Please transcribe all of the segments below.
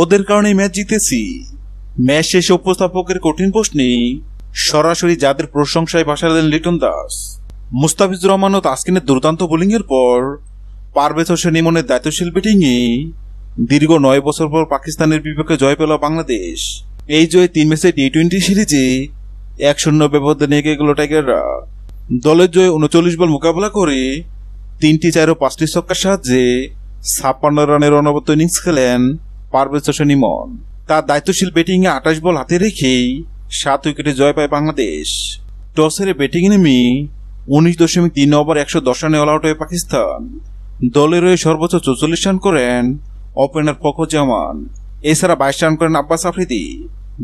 ওদের কারণে ম্যাচ জিতেছি। ম্যাচ শেষে উপস্থাপকের কঠিন প্রশ্নে সরাসরি যাদের প্রশংসায় ভাষা দেন লিটন দাস, মুস্তাফিজুর রহমান ও তাসকিনের দুর্দান্ত বোলিংয়ের পর পারভেজ হোসেন ইমনের দায়িত্বশীল ব্যাটিংয়ে দীর্ঘ নয় বছর পর পাকিস্তানের বিপক্ষে জয় পেল বাংলাদেশ। এই জয়ে তিন ম্যাচে টি টোয়েন্টি সিরিজে এক শূন্য ব্যবধানে এগিয়ে গেল টাইগাররা। দলের জয়ে উনচল্লিশ বল মোকাবেলা করে তিনটি চার ও পাঁচটি ছক্কার সাহায্যে ছাপ্পান্ন রানের অনবদ্য ইনিংস খেলেন পারভেজ হোসেন ইমন। তার দায়িত্বশীল ব্যাটিংয়ে আঠাশ বল হাতে রেখেই সাত উইকেটে জয় পায় বাংলাদেশ। টস হেরে ব্যাটিং নেমে উনিশ দশমিক তিন ওভার একশো দশ রানে অল আউট হয়ে পাকিস্তান। দলের হয়ে সর্বোচ্চ চৌচল্লিশ রান করেন ওপেনার ফখরুজ্জামান। এছাড়া বাইশ রান করেন আব্বাস আফ্রিদি।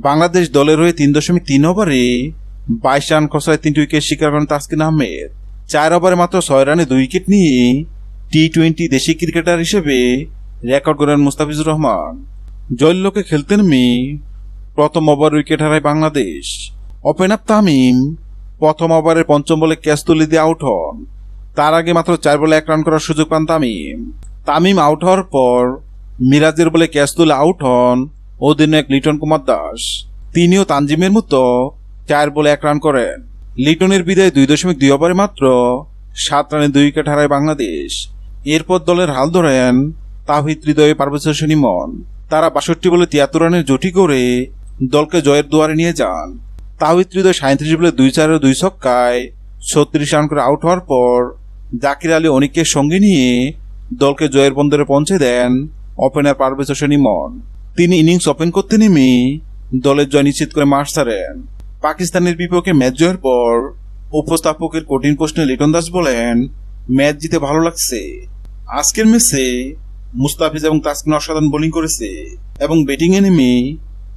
বাংলাদেশ দলের হয়ে তিন দশমিক তিন ওভারে বাইশ রান খসায় তিনটি উইকেট শিকার করেন তাসকিন আহমেদ। চার ওভারে মাত্র ছয় রানে দুই উইকেট নিয়ে টি টোয়েন্টি দেশি ক্রিকেটার হিসেবে রেকর্ড করেন মুস্তাফিজুর রহমান। জয়লোকে খেলতেন নেমে প্রথম ওভার উইকেট হারায় বাংলাদেশ। ওপেনার তামিম, প্রথম ওভারের পঞ্চম বলে ক্যাচ তুলে দিয়ে আউট হন। তার আগে মাত্র চার বলে এক রান করার সুযোগ পান তামিম। তামিম আউট হওয়ার পর মিরাজের বলে ক্যাচ তুলে আউট হন অধিনায়ক লিটন কুমার দাস। তিনিও তানজিমের মতো চার বলে এক রান করেন। লিটনের বিদায় দুই দশমিক দুই ওভারে মাত্র সাত রানে দুই উইকেট হারায় বাংলাদেশ। এরপর দলের হাল ধরেন তাহিদ হৃদয়ে পারভেজ ইমন তারা বাষট্টি বলে তিয়াত্তর রানের জুটি করে দলকে জয়ের দুয়ারে নিয়ে যান। তাহিদ হৃদয় সাঁত্রিশ বলে দুই চারে দুই ছক্কায় ছত্রিশ রান করে আউট হওয়ার পর জাকির আলী অনিককে সঙ্গে নিয়ে দলকে জয়ের বন্দরে পৌঁছে দেন ওপেনার পারভেজ ইমন তিনি ইনিংস ওপেন করতে নেমে দলের জয় নিশ্চিত করে মাঠ ছাড়েন। পাকিস্তানের বিপক্ষে ম্যাচ জয়ের পর উপস্থাপকের কঠিন প্রশ্নে লিটন দাস বলেন, ম্যাচ জিতে ভালো লাগছে। আজকের ম্যাচে মুস্তাফিজ এবং তাসকিন অসাধারণ বোলিং করেছে এবং ব্যাটিং এ নেমে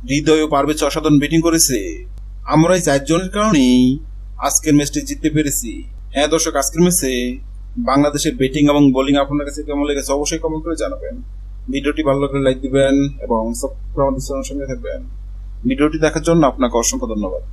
হৃদয় ও পারভেজ অসাধারণ ব্যাটিং করেছে। আমরা এই চারজনের কারণেই আজকের ম্যাচটি জিততে পেরেছি। হ্যাঁ দর্শক, আজকের ম্যাচে বাংলাদেশের ব্যাটিং এবং বোলিং আপনার কাছে কেমন লেগেছে অবশ্যই কমেন্ট করে জানাবেন। ভিডিওটি ভালো লাগলে লাইক দিবেন এবং আমাদের সঙ্গে থাকবেন। ভিডিওটি দেখার জন্য আপনাকে অসংখ্য ধন্যবাদ।